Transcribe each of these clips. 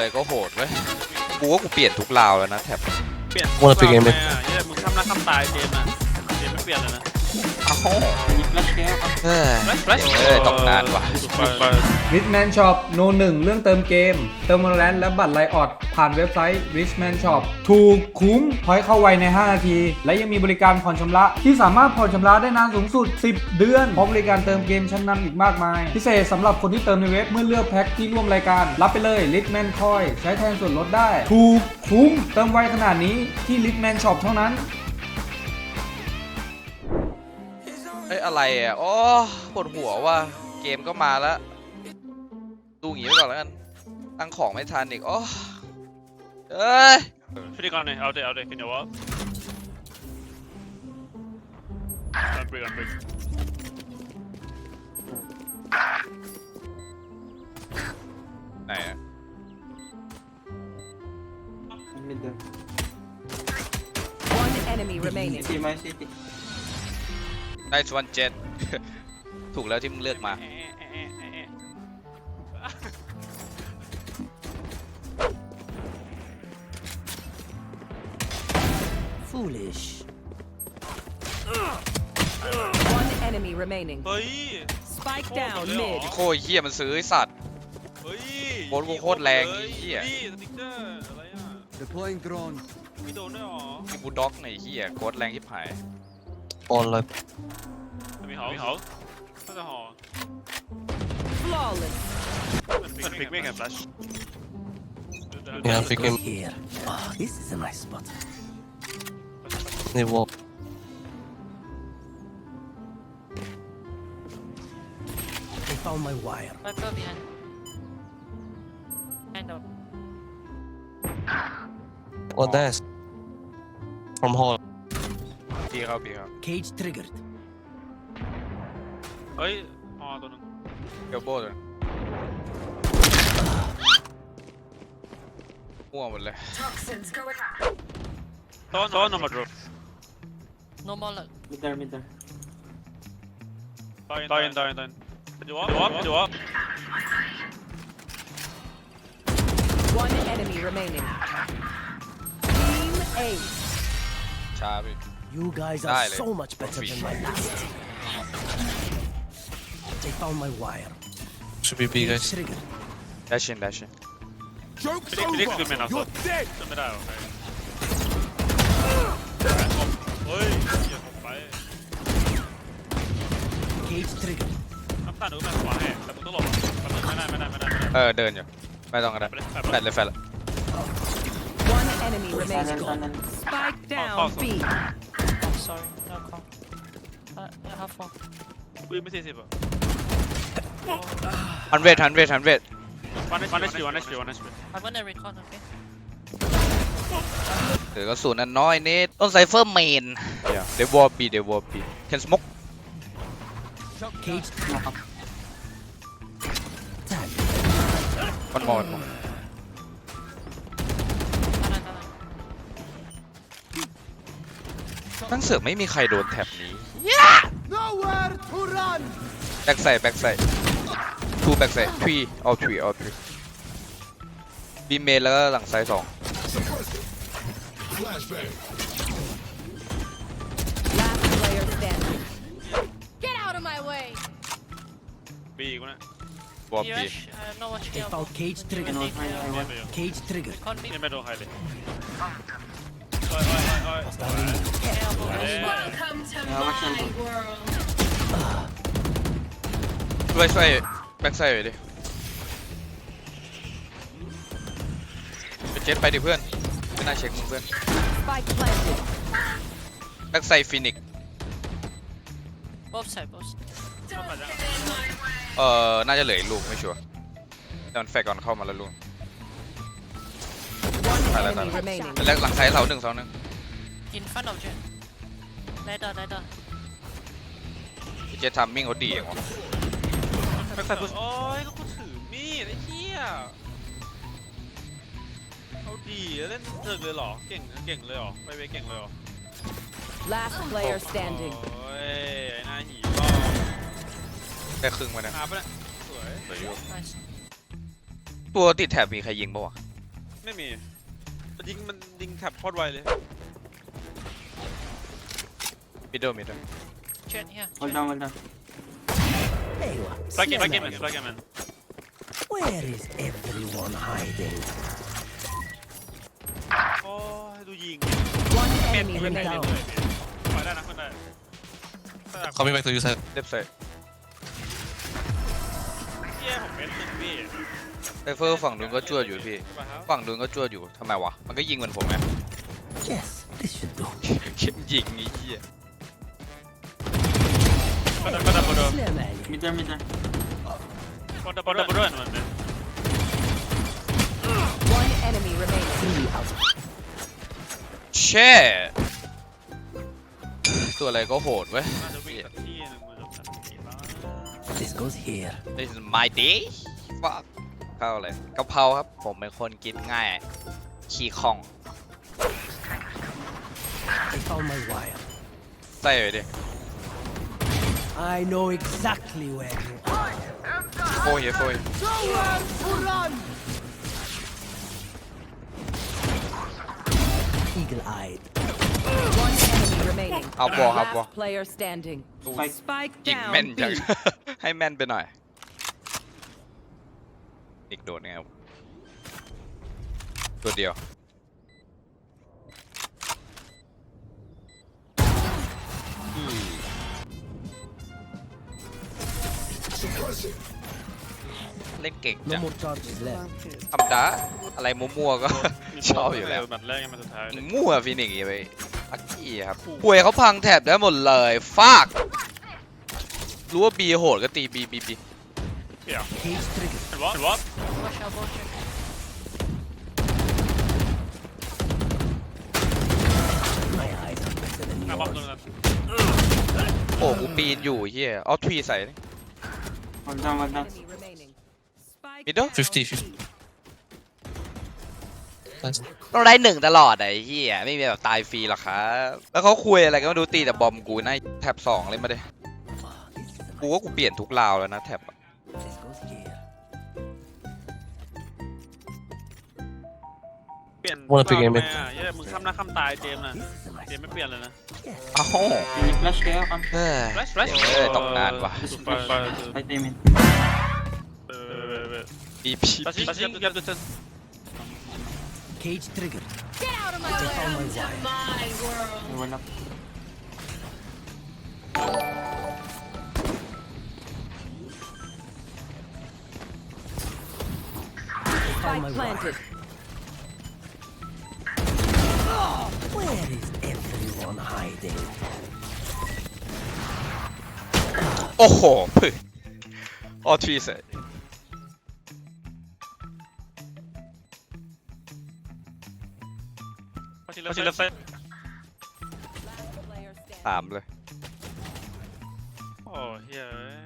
อะไรก็โหดเว้ย กูว่ากูเปลี่ยนทุกราวแล้วนะแท็บ เปลี่ยน Wanna pick game ไหมอะเหี้ยมึงทำหน้าทำตายเจมส์อะเจมส์ไม่เปลี่ยนเลยนะ เอามีแฟลชแก้วครับเฮ้ยแฟลชเอ้ยต้องนานว่ะ ไปไป Richman Shop โนหนึ่งเรื่องเติมเกม เติมมาแลนและบัตรไลออดผ่านเว็บไซต์ Richman Shop ถูกคุ้มพอยเข้าไวใน 5 นาที และยังมีบริการผ่อนชำระที่สามารถผ่อนชำระได้นานสูงสุด 10 เดือนพร้อมบริการเติมเกมชั้นนำอีกมากมาย พิเศษสำหรับคนที่เติมในเว็บเมื่อเลือกแพ็คที่ร่วมรายการ รับไปเลย Richman Coin ใช้แทนส่วนลดได้ ถูกคุ้มเติมไวขนาดนี้ที่ Richman Shop เท่านั้น เอ้ยอะไรอะโอ้ปวดหัวว่ะเกมก็มาแล้ว ดูอย่างงี้ไปก่อนแล้วกัน ตั้งของไม่ทันอีกโอ้เอ้ยพิธีกรหน่อยเอาเดี๋ยวเอาเดี๋ยวกินเดี๋ยววะกันเบรกกันเบรกไหนอะมิดเดิม One enemy remaining. ซีไม้ซีติ ได้ชวนเจ็ด ถูกแล้วที่มึงเลือกมาเอ๊ะเอ๊ะเอ๊ะเอ๊ะเอ๊ะ Foolish. One enemy remaining. เฮ้ย Spike down Oh, mid. โคตรเฮียมันซื้อไอ้สัตว์ เฮ้ยโคตรโคตรแรงไอ้เหี้ยนี่สติ๊กเกอร์อะไรอะ Deploying drone. ไม่โดนด้วยหรอมีบูลด็อกในเฮียโคตรแรงที่ผาย On like มีเหามีเหาน่าจะหอ Flawless. มันปิกมันปิกไม่กันฟลัช yeah, pick him. Here. Ah, this is a nice spot. They wall. They found my wire. Viper behind. Kind of. What that's from hall. biegał. Cage triggered. Ay, aa donun. Yo, boże. Ułam, le. Toxins going up. Sağa sağa no drop. Mid there, mid there. Dying, dying, dying, dying. Devam, Do devam. One enemy remaining. Team A. ช้าพี่ You guys are Dale. so much better than my last. They found my wire. Should be B Cage guys. triggered. แดชชินแดชชินไม่ได้ไม่ได้คือแมนเอาตัวจะไม่ได้หรอเฮ้ยอย่าผมไป Cage triggered. น้ำตาลหนูแมนขวาให้แต่มึงต้องหลบไม่ได้ไม่ได้ไม่ได้ไม่ได้เออเดินอยู่ไม่ต้องก็ได้ไปเลยแฟไปดเลยเลยแฟดเลย One enemy ตอนนั้น remaining. ตอนนั้น Spike down oh, B. Oh, sorry. No call. Uh, yeah, half four. อุ้ยไม่สี่สิบอะฮันเวทฮันเวทฮันเวทวันนี้วันนี้ชิววันนี้ชิววันนี้ชิว I'm gonna recon, okay? เหลือกระสุนอันน้อยนิดต้นไซเฟอร์เมนเดวอลปีเดวอลปีเคนสมก Cage นะครั ตั้งเสือกไม่มีใครโดนแท็บนี้ Nowhere to run. แบ็กไซด์แบ็กไซด์ทูแบ็กไซด์ทรีเอาทรีเอาทรีบีเมนแล้วก็หลังไซด์สอง Last player standing. Get out of my way! บีกูนะบอล You ปี rush, I'm not watching They out. found cage ไอ้ triggered. โน้ตให้ไอ้วัไม่นโดน Cage triggered. Con me. ไม่โดนใครเลย โอ้ยโอ้ยโอ้ย Elbow. โอ้ยแล้วว่าเชนช่วยช่วยแบ็กไซด์หน่อยดิไปเจ็ตไปดิเพื่อนไม่น่าเช็คมึงเพื่อน Spike planted. แบ็กไซด์ฟินิก Both side, both side. เข้ามาจ้ะเอ่อ น่าจะเหลืออีกลูกไม่ชัวร์แต่มันแฟกก่อนเข้ามาแล้วลูก One Dale, enemy dale. remaining. เป็นแรกหลังไซด์เสาหนึ่งเสาหนึ่ง In front of Jet. Ladder, ladder. เจ็ตทามมิ่งเขาดีอย่างวะแบ็คไซด์พุชโอ้ยก็กูถือมีดไอ้เหี้ยเอาดีเล่นเถิกเลยเหรอ เก่งเก่งเลยเหรอ ไปเวเก่งเลยเหรอ Last player standing. โอ้ยไอ้หน้าหีก็ได้ครึ่งมาเนี่ยหาปะเนี่ยสวยเหลืออยู่ Nice. ตัวติดแถบมีใครยิงปะวะไม่มีมันยิงมันยิงแท็บโคตรไวเลย มิดเดิลมิดเดิล Jet here. Hold down, hold down. Hey, what? สไลเกมสไลเกมสไลเกมมัน Where is everyone hiding? โอ้ยดูยิง One เม็ด enemy เม็ดเม็ด remaining. เลยไปได้นะคนได้ Coming back to you side. เล็บใส่เย้ผมเม็ดหนึ่งพี่ไซเฟอร์ฝั่งนู้นก็จวดอยู่พี่ใช่ปะครับฝั่งนู้นก็จวดอยู่ทำไมวะ มันก็ยิงเหมือนผมไง Yes, this should do. เข้มยิงไอ้เหี้ย ดับก็ดับก็ดับ Slim alley. Mid there, mid there. ก็ดับก็ดับก็ดับเหมือนกัน One enemy remaining. Three out. แช่ตัวอะไรก็โหดเว้ยน่าจะวิ่งสักที่หนึ่งมันจะสักที่บ้าง This goes here. This is my day fuck ข้าวอะไรกะเพราครับ ผมเป็นคนกินง่าย ขี้คล่อง I found my wire. ใส่ไปดิ I know exactly where you are. โอ้ยโอ้ย Nowhere to run! Eagle-eyed. One enemy remaining. เอาบอลครับบอล Last player standing. Spike. Spike ยิง down. แม่นจัง B. ให้แม่นไปหน่อย อีกโดดไงครับตัวเดียว เล่นเก่ง No จัง more charges left. ธรรมดาอะไรมั่วๆก็ ชอบอยู่แล้ว แมตช์แรกยังแมตช์สุดท้ายเลยมั่วฟินิกซ์อย่าไปลักกี้ครับป่วยเขาพังแถบได้หมดเลยฟากรู้ว่าบีโหดก็ตีบีบีบี Cage trigger. เห็นวะเห็นวะ Watch elbow check. My eyes are better than หน้าบอมตัว yours. นั้นโอ้กูปีนอยู่เฮียเอาทวีใส่นี่ Hold down, hold down. Enemy remaining. Spike Middle? down 50, B. 50. Nice. ต้องได้หนึ่งตลอดไอ้เฮียไม่มีแบบตายฟรีหรอกครับ แล้วเขาคุยอะไรก็ไม่รู้ตีแต่บอมกูนะแท็บสองเลยมาดิ Oh, this is a กูว่ากูเปลี่ยนทุกราวแล้วนะแท็บอะ This goes here. เปลี่ยน Wanna pick ทำ aim ไม it? อะเย้มึงข้ามหน้าข้ามตายเจมส์น่ะ This is a เจมส์ nice ไม่เปลี่ยนเลยนะ Yes. เอ้า Can you flash KO? Come. เฮ้ย flash flash เออตกนานว่ะสุดไปไป Fight them in. เออบีพีตัดสินตัดสินยับจะ Cage trigger. Get out of my I way. found my wire. You went up. I found my Spike wire. planted. Where is everyone hiding? โอ้โห อาทวีใส่ตัดสินตัดสินตัดสิน Last player standing. สามเลย โอ้เฮ้ย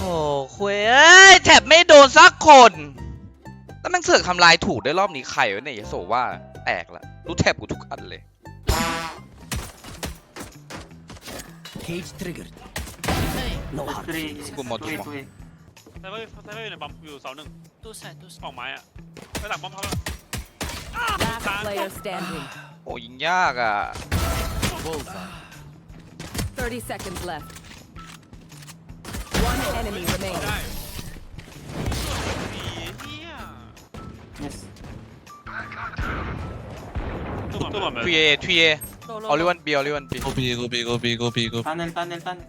โอ้คุยเอ้ยแท็บไม่โดนสักคน แล้วแมันเสือกทำลายถูกได้รอบนี้ใครวะเนี่ยโซว่าแตกละ รู้แท็บกูทุกอันเลย Cage triggered. No hard Three. feelings. Good more, Two good A, two A. ไซเวอร์ไซเวอร์อยู่ในบัมอยู่เสาหนึ่ง Two side, two อ side. อกไม้อะไปหลังบอมเขาแล้ว Last player standing. โอ้ยิงยากอะ 30 seconds left. One enemy ได้ remaining. ดีเฮีย Yes. ตัวมันตัวมันทวีเอทวีเอ Low, low, ออลิ low. วันบีออลิวันบี Go B, go B, go B, go B, go B. Tunnel, tunnel, tunnel.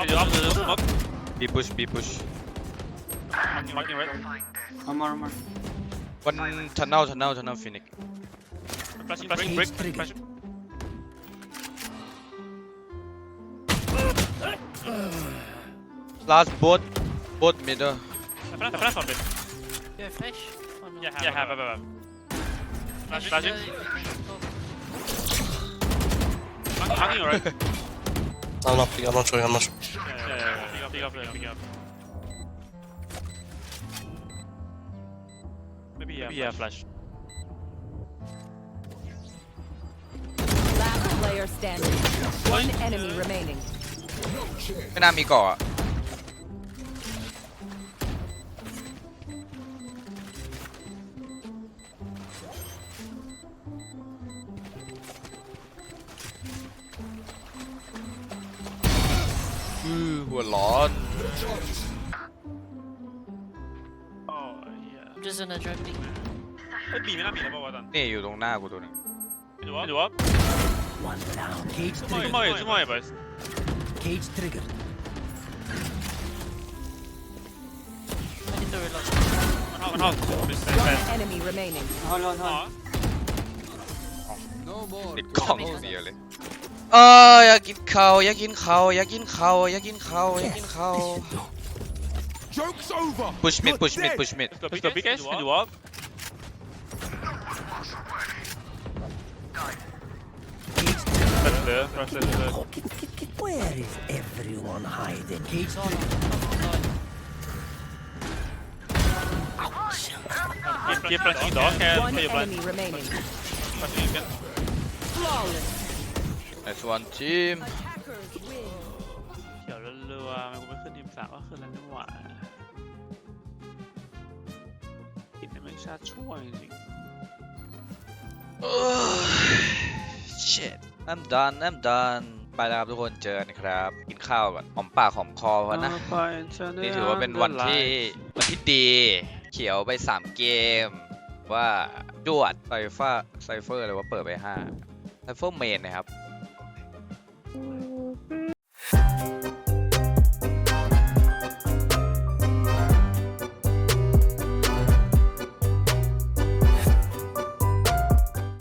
Can you up the smoke? บีพุชบีพุช Marking, marking, right? One more, one more. วันชันเนลชันเนลชันเนลฟินิก Flashing, flashing, break, Trigger. flashing. last boat boat middle Flash, flash on it. You have flash? Oh, no. Yeah, yeah, have, have, have. Flash, flashing. uh, you can go. Marking, marking, alright? I'm not I'm not showing, I'm not showing. Yeah, yeah, yeah. Pick up, pick up, pick up. Maybe yeah, flash. Last player standing. One enemy remaining. ไม่น่ามีเก่ออะ ม่น่ามีแล้วป่าววะตันนี่อยู่ตรงหน้ากูตัวหนึงดูวะดูวะ One down. Cage ช่วย triggered. ช่วยช่วย boys Cage triggered. I need to reload. มันเข้ามันเข้า One enemy remaining. Hold, hold, อ๋อ hold. ติดกล้องเดียวเลยเอออยากกินข้าวอยากกินข้าวอยากกินข้าวอยากกินข้าวอยากกินข้าว Joke's over. push mid push mid push mid Let's go big guys do up That's clear that's clear Where is everyone hiding? Cage No, no. triggered. keep keep flashing dog can One play your blind enemy remaining. flashing again Flawless. nice one team Attackers win. เขียวรัวๆมันกูไม่ขึ้นทีมสามก็ขึ้นแล้วนี่หว่ากินไม่ชาติช่วยจริง shit I'm done I'm done ไปแล้วครับทุกคนเจอกันครับ กินข้าวก่อนหอมปากหอมคอเพราะนะ นี่ถือว่าเป็นวันที่วันที่ดี เขียวไป 3 เกม ว่าจวดไซฟ้าไซเฟอร์เลยว่าเปิดไป5ไซเฟอร์เมนนะครับ